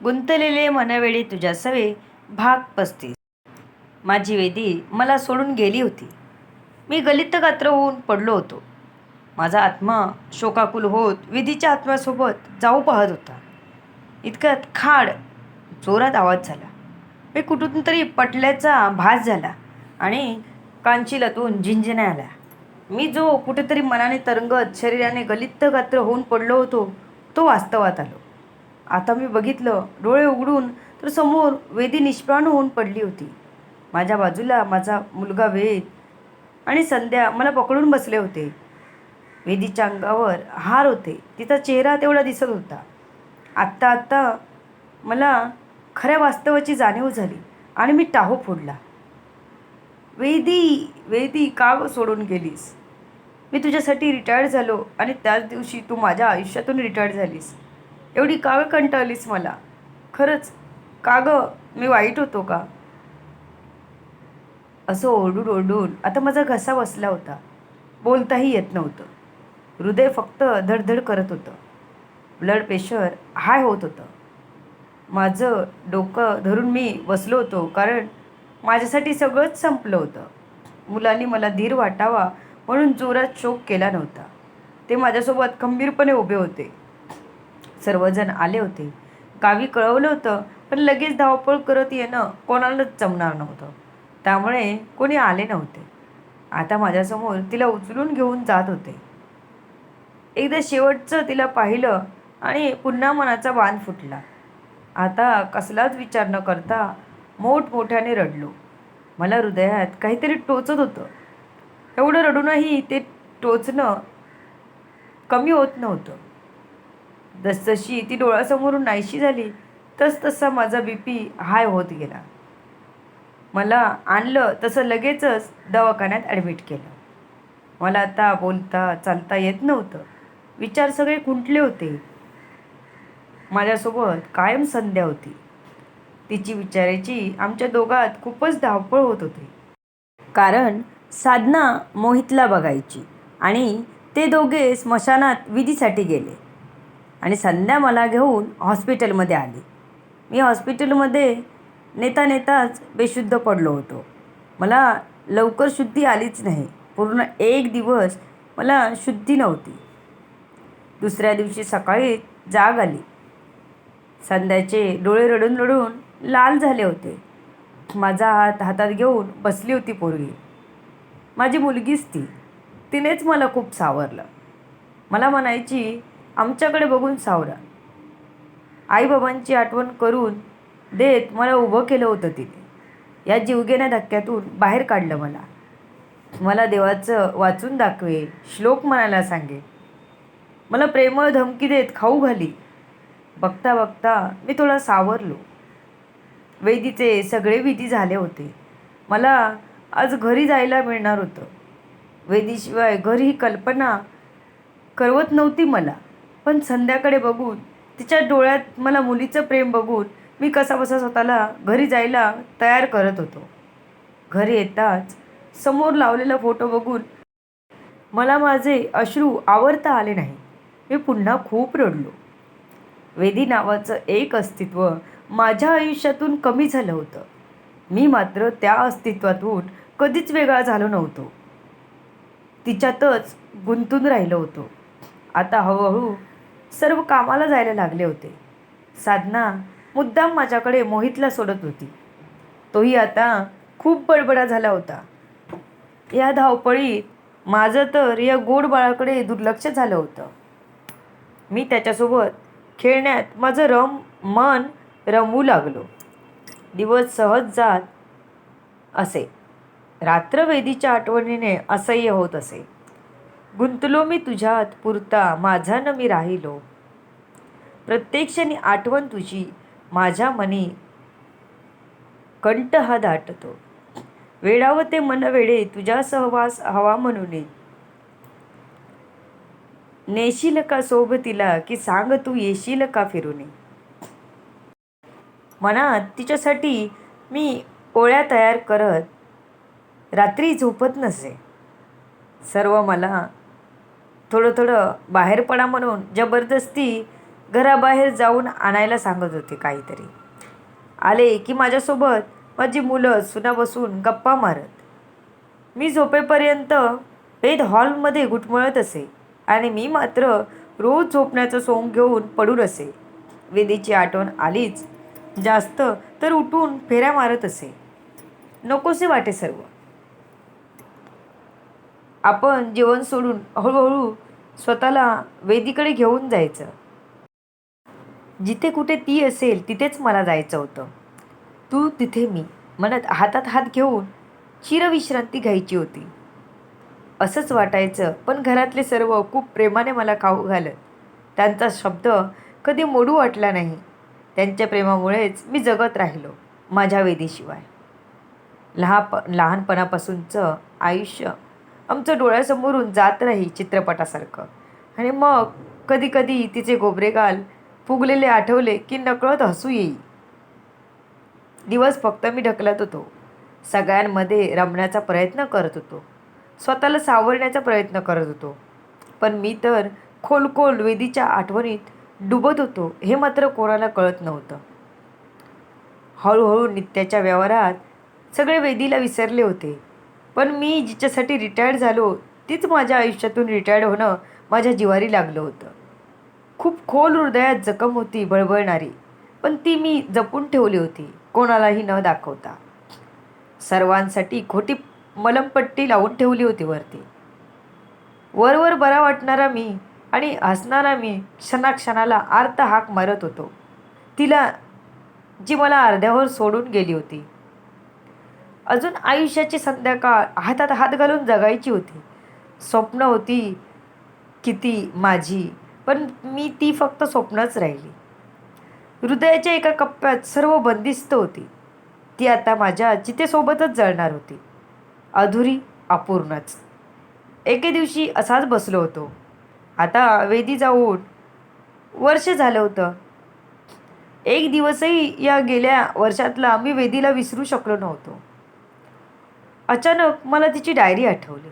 गुंतलेले मनवेळी तुझ्या सवे भाग पस्तीस. माझी वेदी मला सोडून गेली होती. मी गलित गात्र होऊन पडलो होतो. माझा आत्मा शोकाकुल होत विधीच्या आत्म्यासोबत जाऊ पाहत होता. इतक्यात खाड जोरात आवाज झाला. मी कुठून तरी पटल्याचा भास झाला आणि कांचिलातून झिंझण्या आल्या. मी जो कुठेतरी मनाने तरंगत शरीराने गलित गात्र होऊन पडलो होतो तो वास्तवात आलो. आता मी बघितलं डोळे उघडून तर समोर वेदी निष्प्राण होऊन पडली होती. माझ्या बाजूला माझा मुलगा वेद आणि संध्या मला पकडून बसले होते. वेदीच्या अंगावर हार होते. तिचा चेहरा तेवढा दिसत होता. आत्ता आत्ता मला खऱ्या वास्तवाची जाणीव झाली आणि मी टाहो फोडला. वेदी वेदी का सोडून गेलीस? मी तुझ्यासाठी रिटायर्ड झालो आणि त्याच दिवशी तू माझ्या आयुष्यातून रिटायर्ड झालीस. एवढी का कंटाळलीस मला. खरंच का गं मी वाईट होतो का? असं ओरडून ओरडून आता माझा घसा बसला होता. बोलताही येत नव्हतं. हृदय फक्त धडधड करत होतं. ब्लड प्रेशर हाय होत होतं. माझं डोकं धरून मी बसलो होतो कारण माझ्यासाठी सगळंच संपलं होतं. मुलांनी मला धीर वाटावा म्हणून जोरात शोक केला नव्हता. ते माझ्यासोबत खंबीरपणे उभे होते. सर्वजण आले होते. गावी कळवलं होतं पण लगेच धावपळ करत येणं कोणालाच जमणार नव्हतं. त्यामुळे कोणी आले नव्हते. आता माझ्यासमोर तिला उचलून घेऊन जात होते. एकदा शेवटचं तिला पाहिलं आणि पुन्हा मनाचा बांध फुटला. आता कसलाच विचार न करता मोठमोठ्याने रडलो. मला हृदयात काहीतरी टोचत होतं. एवढं रडूनही ते टोचणं कमी होत नव्हतं. जसजशी ती डोळ्यासमोरून नाहीशी झाली तस तसा माझा बी पी हाय होत गेला. मला आणलं तसं लगेचच दवाखान्यात ॲडमिट केलं. मला आता बोलता चालता येत नव्हतं. विचार सगळे खुंटले होते. माझ्यासोबत कायम संध्या होती. तिची विचारायची आमच्या दोघात खूपच धावपळ होत होती. कारण साधना मोहितला बघायची आणि ते दोघे स्मशानात विधीसाठी गेले. आणि संध्या मला घेऊन हॉस्पिटलमध्ये आली. मी हॉस्पिटलमध्ये नेता नेताच बेशुद्ध पडलो होतो. मला लवकर शुद्धी आलीच नाही. पूर्ण एक दिवस मला शुद्धी नव्हती. दुसऱ्या दिवशी सकाळी जाग आली. संध्याचे डोळे रडून रडून लाल झाले होते. माझा हात हातात घेऊन बसली होती पोरगी. माझी मुलगीच ती. तिनेच मला खूप सावरलं. मला म्हणायची आमच्याकडे बघून सावरा. आईबाबांची आठवण करून देत मला उभं केलं होतं तिने या जीवघेण्या धक्क्यातून बाहेर काढलं मला. मला देवाचं वाचून दाखवे श्लोक म्हणायला सांगे मला प्रेमळ धमकी देत खाऊ घाली. बघता बघता मी थोडा सावरलो. वेदीचे सगळे विधी झाले होते. मला आज घरी जायला मिळणार होतं. वेदीशिवाय घरी ही कल्पना करवत नव्हती मला. पण संध्याकडे बघून तिच्या डोळ्यात मला मुलीचं प्रेम बघून मी कसा बसा स्वतःला घरी जायला तयार करत होतो. घरी येताच समोर लावलेला फोटो बघून मला माझे अश्रू आवरता आले नाही. मी पुन्हा खूप रडलो. वेदी नावाचं एक अस्तित्व माझ्या आयुष्यातून कमी झालं होतं. मी मात्र त्या अस्तित्वातून कधीच वेगळा झालो नव्हतो. तिच्यातच गुंतून राहिलो होतो. आता हळूहळू सर्व कामाला जायला लागले होते. साधना मुद्दाम माझ्याकडे मोहितला सोडत होती. तोही आता खूप बडबडा झाला होता. या धावपळीत माझं तर या गोड बाळाकडे दुर्लक्ष झालं होतं. मी त्याच्यासोबत खेळण्यात माझं रम मन रमवू लागलो. दिवस सहज जात असे. रात्रवेदीच्या आठवणीने असह्य होत असे. गुंतलो मी तुझ्यात पुरता माझा न मी राहिलो. प्रत्येक क्षणी आठवण तुझी माझ्या मनी कंठ हा दाटतो. वेळावं ते मनवेळे तुझ्या सहवास हवा म्हणून. नेशील का सोबतीला की सांग तू येशील का फिरून? मनात तिच्यासाठी मी पोळ्या तयार करत रात्री झोपत नसे. सर्व मला थोडं थोडं बाहेर पडा म्हणून जबरदस्ती घराबाहेर जाऊन आणायला सांगत होते काहीतरी. आले की माझ्यासोबत माझी मुलं सुना बसून गप्पा मारत. मी झोपेपर्यंत वेद हॉलमध्ये घुटमळत असे आणि मी मात्र रोज झोपण्याचं सोंग घेऊन पडून असे. वेदीची आठवण आलीच. जास्त तर उठून फेऱ्या मारत असे. नकोसे वाटे सर्व. आपण जेवण सोडून हळूहळू स्वतःला वेदीकडे घेऊन जायचं. जिथे कुठे ती असेल तिथेच मला जायचं होतं. तू तिथे मी म्हणत हातात हात घेऊन चिरविश्रांती घ्यायची होती. असंच वाटायचं पण घरातले सर्व खूप प्रेमाने मला खाऊ घालत. त्यांचा शब्द कधी मोडू वाटला नाही. त्यांच्या प्रेमामुळेच मी जगत राहिलो माझ्या वेदीशिवाय. लहाप लहानपणापासूनचं आयुष्य आमचं डोळ्यासमोरून जात राही चित्रपटासारखं. आणि मग कधी कधी तिचे गोबरेगाल फुगलेले आठवले की नकळत हसू येई. दिवस फक्त मी ढकलत होतो. सगळ्यांमध्ये रमण्याचा प्रयत्न करत होतो. स्वतःला सावरण्याचा प्रयत्न करत होतो. पण मी तर खोल खोल वेदीच्या आठवणीत डुबत होतो हे मात्र कोणाला कळत नव्हतं. हळूहळू नित्याच्या व्यवहारात सगळे वेदीला विसरले होते. पण मी जिच्यासाठी रिटायर्ड झालो तीच माझ्या आयुष्यातून रिटायर्ड होणं माझ्या जिवारी लागलं होतं. खूप खोल हृदयात जखम होती बळबळणारी. पण ती मी जपून ठेवली होती कोणालाही न दाखवता. सर्वांसाठी खोटी मलमपट्टी लावून ठेवली होती वरती. वरवर बरा वाटणारा मी आणि हसणारा मी क्षणाक्षणाला आर्त हाक मारत होतो. तिला जी मला अर्ध्यावर सोडून गेली होती अजून आयुष्याची संध्याकाळ हातात हात घालून जगायची होती. स्वप्न होती किती माझी पण मी ती फक्त स्वप्नच राहिली. हृदयाच्या एका कप्प्यात सर्व बंदिस्त होती. ती आता माझ्या चितेसोबतच जळणार होती. अधुरी अपूर्णच. एके दिवशी असाच बसलो होतो. आता वेदी जाऊन वर्ष झालं होतं. एक दिवसही या गेल्या वर्षातला मी वेदीला विसरू शकलो नव्हतो. अचानक मला तिची डायरी आठवली.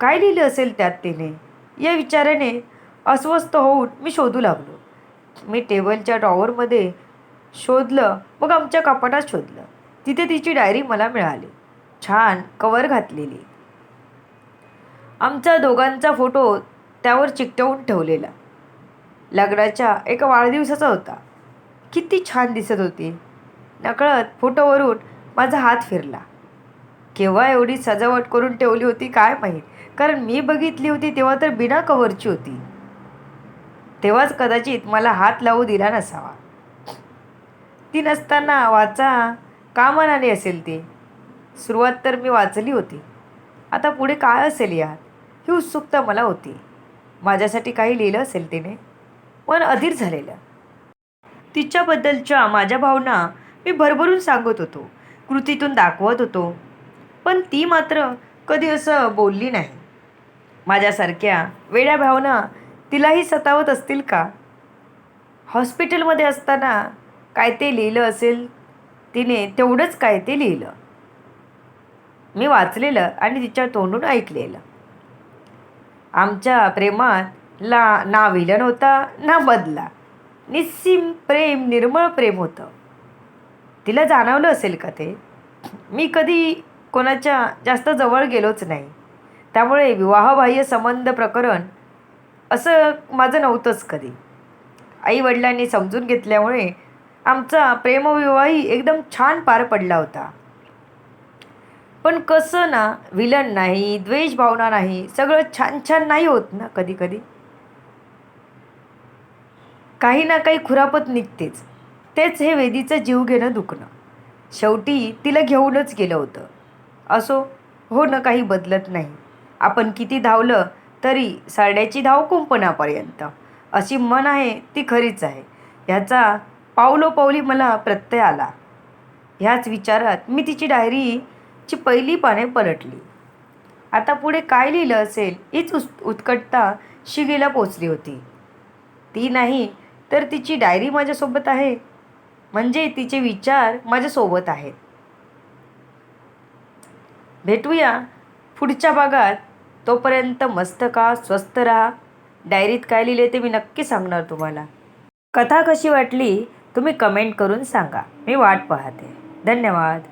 काय लिहिलं असेल त्यात तिने? या विचाराने अस्वस्थ होऊन मी शोधू लागलो. मी टेबलच्या ड्रॉवरमध्ये शोधलं मग आमच्या कपाटात शोधलं. तिथे तिची डायरी मला मिळाली. छान कवर घातलेली. आमचा दोघांचा फोटो त्यावर चिकटवून ठेवलेला. लग्नाच्या एका वाढदिवसाचा होता. किती छान दिसत होती. नकळत फोटोवरून माझा हात फिरला. केव्हा एवढी सजावट करून ठेवली होती काय माहीत? कारण मी बघितली होती तेव्हा तर बिना कवरची होती. तेव्हाच कदाचित मला हात लावू दिला नसावा. ती नसताना वाचा का मनाने असेल ती? सुरुवात तर मी वाचली होती. आता पुढे काय असेल यात ही उत्सुकता मला होती. माझ्यासाठी काही लिहिलं असेल तिने? पण अधीर झालेलं. तिच्याबद्दलच्या माझ्या भावना मी भरभरून सांगत होतो. कृतीतून दाखवत होतो. पण ती मात्र कधी असं बोलली नाही. माझ्यासारख्या वेड्या भावना तिलाही सतावत असतील का? हॉस्पिटलमध्ये असताना काय ते लिहिलं असेल? तिने तेवढंच काय ते लिहिलं. मी वाचलेलं आणि तिच्या तोंडून ऐकलेलं. आमच्या प्रेमात ला ना विलन होता ना बदला. निस्सीम प्रेम निर्मळ प्रेम होतं. तिला जाणवलं असेल का ते? मी कधी कोणाच्या जास्त जवळ गेलोच नाही. त्यामुळे विवाहबाह्य संबंध प्रकरण असं माझं नव्हतंच कधी. आईवडिलांनी समजून घेतल्यामुळे आमचा प्रेमविवाहही एकदम छान पार पडला होता. पण कसं ना विलन नाही द्वेष भावना नाही सगळं छान छान नाही होत ना कधी कधी. काही ना काही खुरापत निघतेच. तेच हे वेदीचं जीव घेणं दुखणं. शेवटी तिला घेऊनच गेलं होतं. असो हो न काही बदलत नाही. आपण किती धावलं तरी साड्याची धाव कुंपणापर्यंत. अशी मन आहे ती खरीच आहे. ह्याचा पावलोपावली मला प्रत्यय आला. ह्याच विचारात मी तिची डायरीची पहिली पाने पलटली. आता पुढे काय लिहिलं असेल हीच उस उत्कटता शिगेला पोचली होती. ती नाही तर तिची डायरी माझ्यासोबत आहे. म्हणजे तिचे विचार माझ्यासोबत आहेत. भेटूया पुढच्या भागात. तोपर्यंत मस्त का स्वस्त राहा. डायरीत काय लिहिले ते मी नक्की सांगणार तुम्हाला. कथा कशी वाटली तुम्ही कमेंट करून सांगा. मी वाट पाहते. धन्यवाद.